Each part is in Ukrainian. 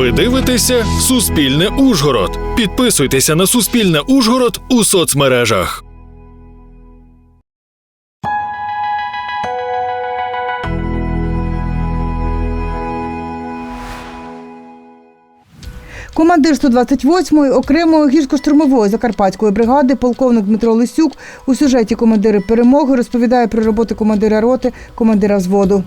Ви дивитеся Суспільне Ужгород. Підписуйтеся на Суспільне Ужгород у соцмережах. Командир 128-ї окремої гірсько-штурмової закарпатської бригади, полковник Дмитро Лисюк, у сюжеті командири перемоги розповідає про роботи командира роти, командира взводу.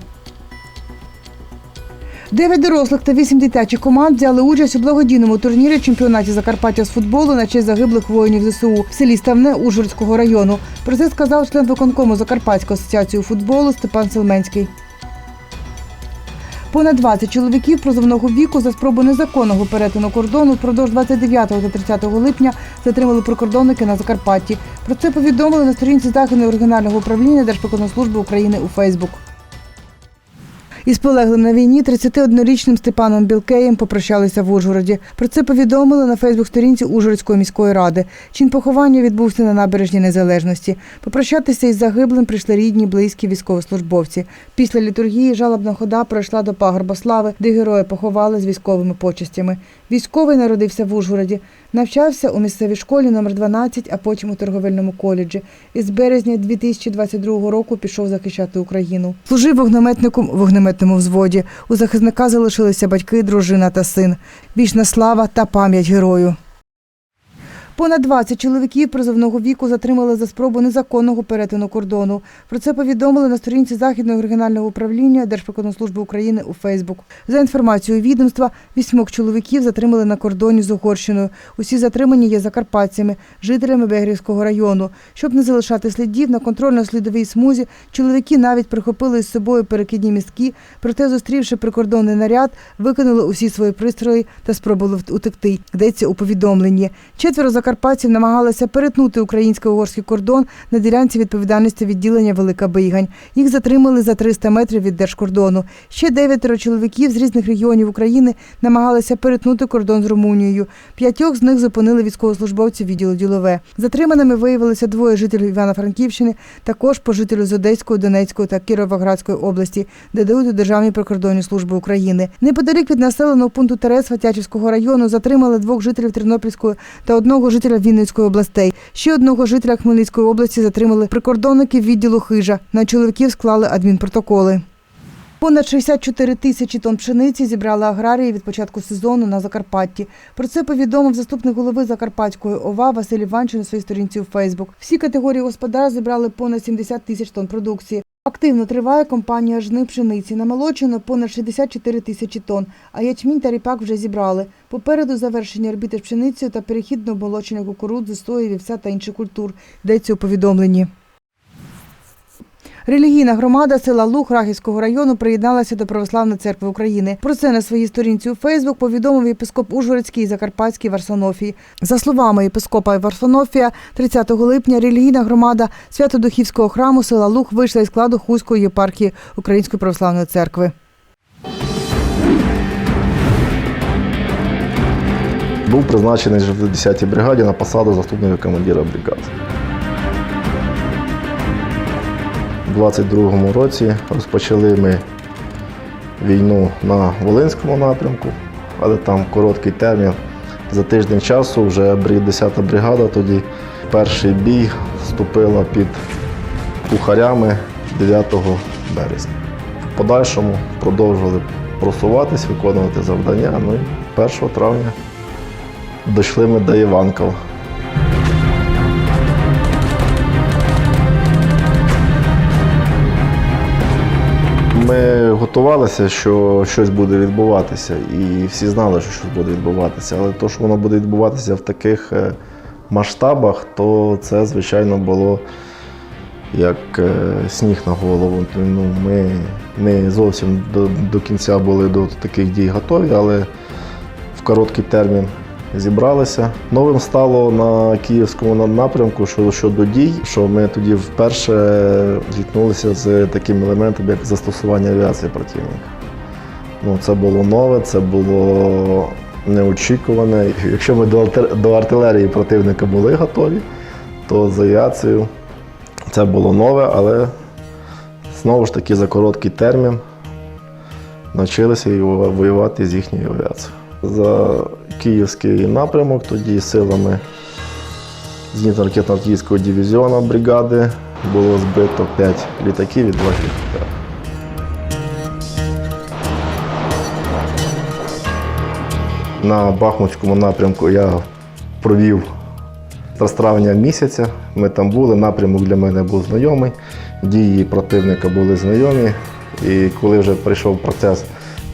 Дев'ять дорослих та вісім дитячих команд взяли участь у благодійному турнірі чемпіонаті Закарпаття з футболу на честь загиблих воїнів ЗСУ в селі Ставне Ужгородського району. Про це сказав член виконкому Закарпатської асоціації футболу Степан Селменський. Понад 20 чоловіків призовного віку за спробу незаконного перетину кордону впродовж 29 та 30 липня затримали прикордонники на Закарпатті. Про це повідомили на сторінці Західного регіонального управління Держприкордонслужби України у Фейсбук. Із полеглим на війні 31-річним Степаном Білкеєм попрощалися в Ужгороді. Про це повідомили на Фейсбук-сторінці Ужгородської міської ради. Чин поховання відбувся на набережній Незалежності. Попрощатися із загиблим прийшли рідні, близькі військовослужбовці. Після літургії жалобна хода пройшла до пагорба слави, де герої поховали з військовими почестями. Військовий народився в Ужгороді. Навчався у місцевій школі номер 12, а потім у торговельному коледжі. Із березня 2022 року пішов захищати Україну. Служив вогнеметником у вогнеметному взводі. У захисника залишилися батьки, дружина та син. Вічна слава та пам'ять герою. Понад 20 чоловіків призовного віку затримали за спробу незаконного перетину кордону. Про це повідомили на сторінці Західного регіонального управління Держприкордонслужби України у Фейсбук. За інформацією відомства, вісьмох чоловіків затримали на кордоні з Угорщиною. Усі затримані є закарпатцями, жителями Бегрівського району. Щоб не залишати слідів на контрольно-слідовій смузі, чоловіки навіть прихопили із собою перекидні містки, проте, зустрівши прикордонний наряд, викинули усі свої пристрої та спробували утекти. Йдеться у повідомленні. Четверо закарпатців намагалися перетнути українсько-угорський кордон на ділянці відповідальності відділення Велика Бигань. Їх затримали за 300 метрів від держкордону. Ще дев'ятеро чоловіків з різних регіонів України намагалися перетнути кордон з Румунією. П'ятьох з них зупинили військовослужбовці відділу ділове. Затриманими виявилися двоє жителів Івано-Франківщини, також по жителю з Одеської, Донецької та Кіровоградської області, де дають у Державній прикордонній служби України. Неподалік від населеного пункту Терес Ватячівського району затримали двох жителів Тернопільської та одного жителя Вінницької областей. Ще одного жителя Хмельницької області затримали прикордонники відділу хижа. На чоловіків склали адмінпротоколи. Понад 64 тисячі тонн пшениці зібрали аграрії від початку сезону на Закарпатті. Про це повідомив заступник голови Закарпатської ОВА Василь Іванчин на своїй сторінці у Фейсбук. Всі категорії господарств зібрали понад 70 тисяч тонн продукції. Активно триває компанія жни пшениці. Намолочено понад 64 тисячі тонн, а ячмінь та ріпак вже зібрали. Попереду завершення з пшеницею та перехід до обмолочення кукурудзи, сої, вівса та інших культур. Йдеться у повідомленні. Релігійна громада села Луг Рахівського району приєдналася до Православної церкви України. Про це на своїй сторінці у Фейсбук повідомив єпископ Ужгородський і Закарпатський Варсонофій. За словами єпископа Варсонофія, 30 липня релігійна громада Свято-Духівського храму села Луг вийшла із складу Хуської єпархії Української православної церкви. Був призначений в 10-й бригаді на посаду заступника командира бригади. 22-му році розпочали ми війну на Волинському напрямку, але там короткий термін. За тиждень часу вже 10-та бригада тоді перший бій вступила під Пухарями 9 березня. В подальшому продовжували просуватись, виконувати завдання. Ну і 1 травня дійшли ми до Іванкова. Готувалися, що щось буде відбуватися, і всі знали, що щось буде відбуватися. Але то, що воно буде відбуватися в таких е, масштабах, то це, звичайно, було як е, сніг на голову. Ну, Ми не зовсім до, до кінця були до таких дій готові, але в короткий термін зібралися. Новим стало на київському напрямку що- щодо дій, що ми тоді вперше зіткнулися з таким елементом, як застосування авіації противника. Ну, це було нове, це було неочікуване. Якщо ми до, артилерії противника були готові, то з авіацією це було нове, але знову ж таки за короткий термін навчилися воювати з їхньою авіацією. За київський напрямок тоді силами зенітно-ракетно-артилерійського дивізіону бригади було збито 5 літаків і 2 літака. На Бахмутському напрямку я провів з травня місяця. Ми там були, напрямок для мене був знайомий, дії противника були знайомі. І коли вже прийшов процес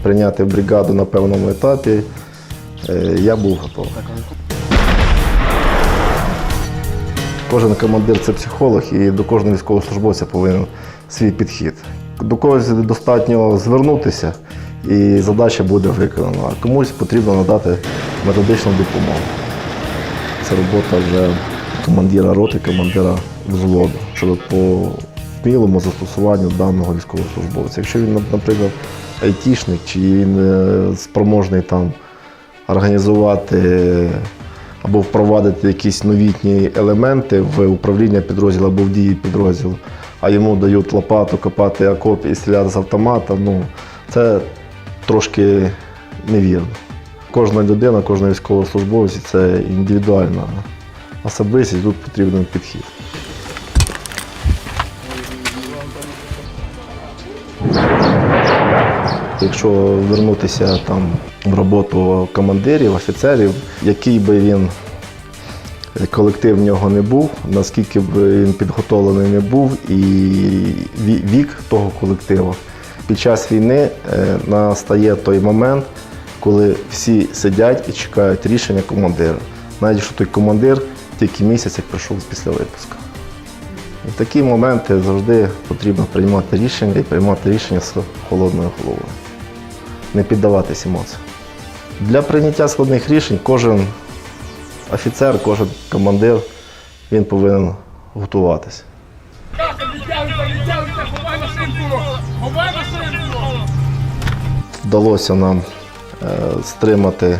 прийняти бригаду на певному етапі, я був готовий. Кожен командир це психолог, і до кожного військовослужбовця повинен свій підхід. До когось достатньо звернутися, і задача буде виконана. А комусь потрібно надати методичну допомогу. Це робота вже командира роти, командира взводу щодо по вмілому застосуванню даного військовослужбовця. Якщо він, наприклад, айтішник, чи він е, спроможний там організувати або впровадити якісь новітні елементи в управління підрозділу або в дії підрозділу, а йому дають лопату, копати окоп і стріляти з автомата, ну це трошки невірно. Кожна людина, кожен військовослужбовець це індивідуальна особистість, тут потрібен підхід. Якщо вернутися там в роботу командирів, офіцерів, який би він колектив в нього не був, наскільки б він підготовлений не був, і вік того колективу. Під час війни е, настає той момент, коли всі сидять і чекають рішення командира. Навіть якщо той командир тільки місяць як прийшов після випуску. В такі моменти завжди потрібно приймати рішення і приймати рішення з холодною головою. Не піддаватись емоціям. Для прийняття складних рішень кожен офіцер, кожен командир він повинен готуватися. Вдалося нам е, стримати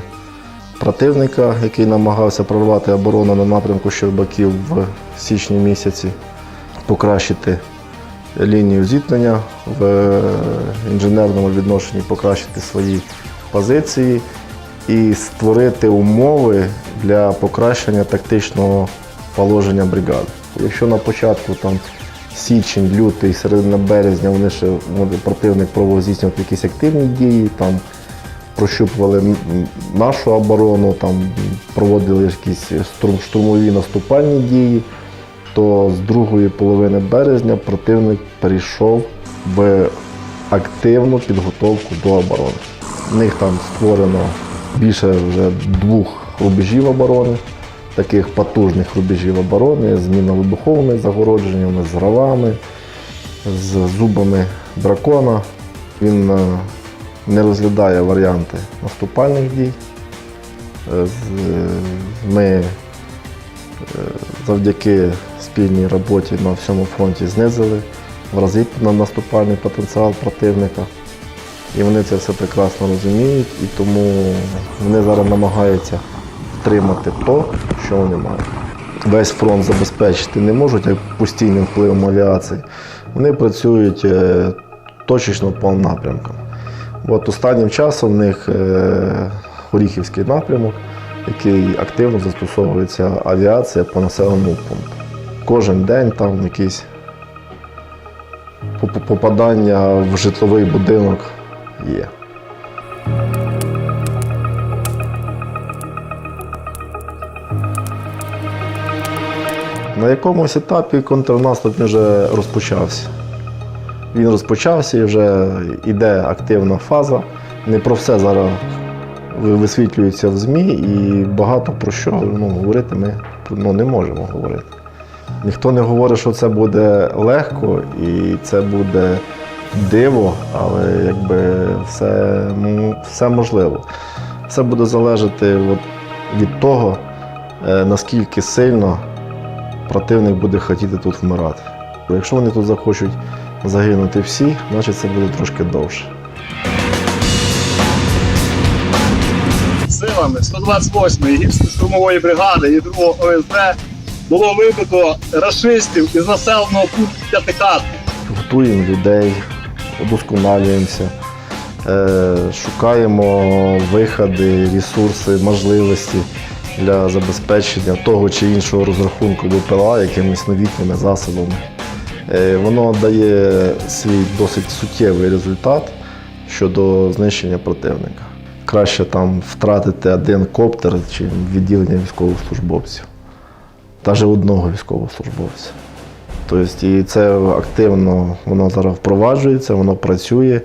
противника, який намагався прорвати оборону на напрямку Щербаків в січні місяці, покращити лінію зіткнення в е, інженерному відношенні, покращити свої позиції і створити умови для покращення тактичного положення бригади. Якщо на початку там січень, лютий, середина березня вони ще противник пробував здійснювати якісь активні дії, там прощупували нашу оборону, там проводили якісь штурм- штурмові наступальні дії, то з другої половини березня противник перейшов в активну підготовку до оборони. В них там створено більше вже двох рубежів оборони, таких потужних рубежів оборони з мінно-вибуховими загородженнями, з гравами, з зубами дракона. Він е, не розглядає варіанти наступальних дій. Е, е, Ми завдяки спільній роботі на всьому фронті знизили в рази на наступальний потенціал противника. І вони це все прекрасно розуміють, і тому вони зараз намагаються втримати то, що вони мають. Весь фронт забезпечити не можуть як постійним впливом авіації. Вони працюють е, точечно по напрямкам. От останнім часом в них е, Хоріхівський напрямок, який активно застосовується авіація по населеному пункту. Кожен день там якісь попадання в житловий будинок є. На якомусь етапі контрнаступ вже розпочався. Він розпочався і вже йде активна фаза. Не про все зараз висвітлюється в ЗМІ і багато про що ну, говорити ми ну, не можемо говорити. Ніхто не говорить, що це буде легко і це буде диво, але якби все, ну, все можливо. Все буде залежати от від того, е, наскільки сильно противник буде хотіти тут вмирати. Якщо вони тут захочуть загинути всі, значить це буде трошки довше. Силами 128-ї гірсько-штурмової бригади і 2 ОСБ було вибито рашистів із населеного пункту П'ятихатки. Готуємо людей, удосконалюємося. Е, Шукаємо виходи, ресурси, можливості для забезпечення того чи іншого розрахунку БПЛА якимись новітніми засобами. Е, Воно дає свій досить суттєвий результат щодо знищення противника. Краще там втратити один коптер чи відділення військовослужбовців, навіть одного військовослужбовця. Тобто, і це активно воно зараз впроваджується, воно працює.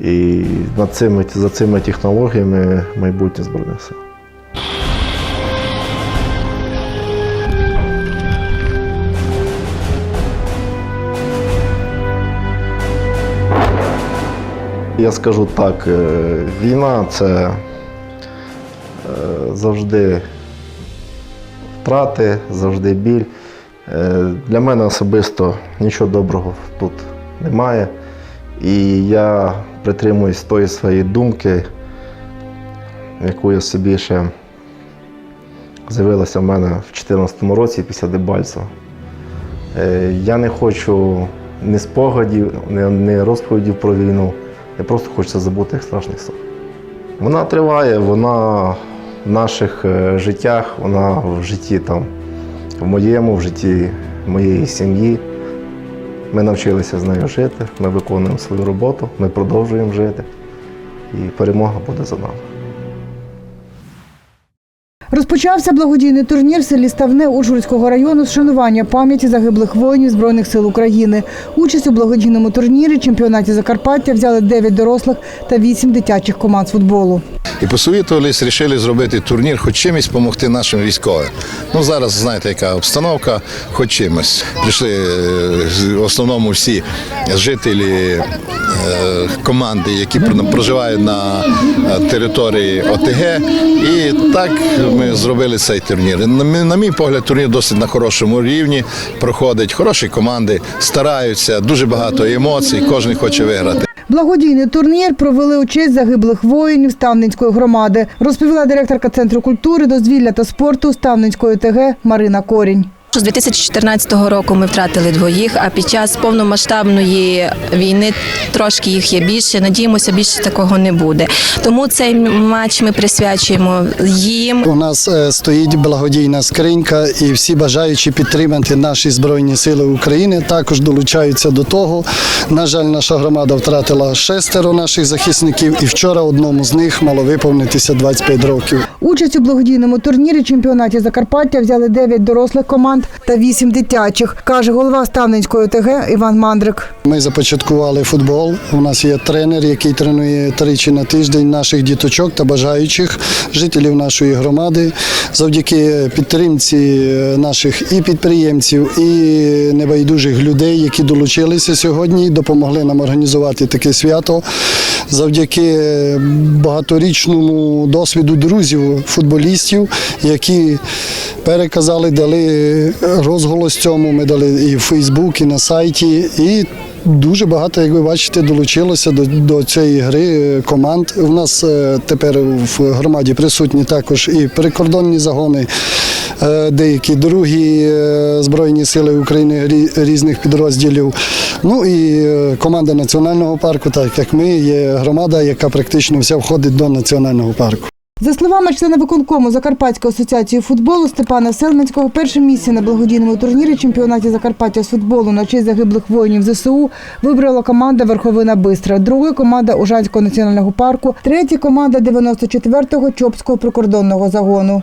І над цими, за цими технологіями майбутнє Збройних сил. Я скажу так, е, війна це е, завжди втрати, завжди біль. Е, Для мене особисто нічого доброго тут немає. І я притримуюсь тої своєї думки, яку я собі ще з'явилася в мене в 2014 році після Дебальцева. Е, Я не хочу ні спогадів, ні, розповідів про війну. Я просто хочу забути як страшний сон. Вона триває, вона в наших е, життях, вона в житті там, в моєму, в житті моєї сім'ї. Ми навчилися з нею жити, ми виконуємо свою роботу, ми продовжуємо жити. І перемога буде за нами. Розпочався благодійний турнір в селі Ставне Ужгородського району з шанування пам'яті загиблих воїнів Збройних сил України. Участь у благодійному турнірі чемпіонаті Закарпаття взяли 9 дорослих та 8 дитячих команд з футболу. І посовітувались, вирішили зробити турнір, хоч чимось допомогти нашим військовим. Ну зараз знаєте, яка обстановка, хоч чимось. Прийшли е, в основному всі жителі е, команди, які про- проживають на е, території ОТГ. І так ми зробили цей турнір. На мій- погляд, турнір досить на хорошому рівні проходить. Хороші команди стараються, дуже багато емоцій, кожен хоче виграти. Благодійний турнір провели у честь загиблих воїнів Ставненської громади, розповіла директорка Центру культури, дозвілля та спорту Ставненської ТГ Марина Корінь. З 2014 року ми втратили двоїх, а під час повномасштабної війни трошки їх є більше. Надіємося, більше такого не буде. Тому цей матч ми присвячуємо їм. У нас е, стоїть благодійна скринька, і всі бажаючі підтримати наші збройні сили України також долучаються до того. На жаль, наша громада втратила шестеро наших захисників, і вчора одному з них мало виповнитися 25 років. Участь у благодійному турнірі чемпіонаті Закарпаття взяли 9 дорослих команд та 8 дитячих, каже голова Ставненської ОТГ Іван Мандрик. Ми започаткували футбол. У нас є тренер, який тренує тричі на тиждень наших діточок та бажаючих жителів нашої громади. Завдяки підтримці наших і підприємців, і небайдужих людей, які долучилися сьогодні, допомогли нам організувати таке свято. Завдяки багаторічному досвіду друзів, футболістів, які переказали, дали розголос цьому. Ми дали і в Фейсбук, і на сайті. І Дуже багато, як ви бачите, долучилося до, до цієї гри е, команд. У нас е, тепер в громаді присутні також і прикордонні загони, е, деякі другі Збройні сили України різних підрозділів. Ну і команда національного парку, так як ми, є громада, яка практично вся входить до національного парку. За словами члена виконкому Закарпатської асоціації футболу Степана Селменського, перше місце на благодійному турнірі чемпіонаті Закарпаття з футболу на честь загиблих воїнів ЗСУ вибрала команда Верховина Бистра, друга команда Ужанського національного парку, третя команда 94-го Чопського прикордонного загону.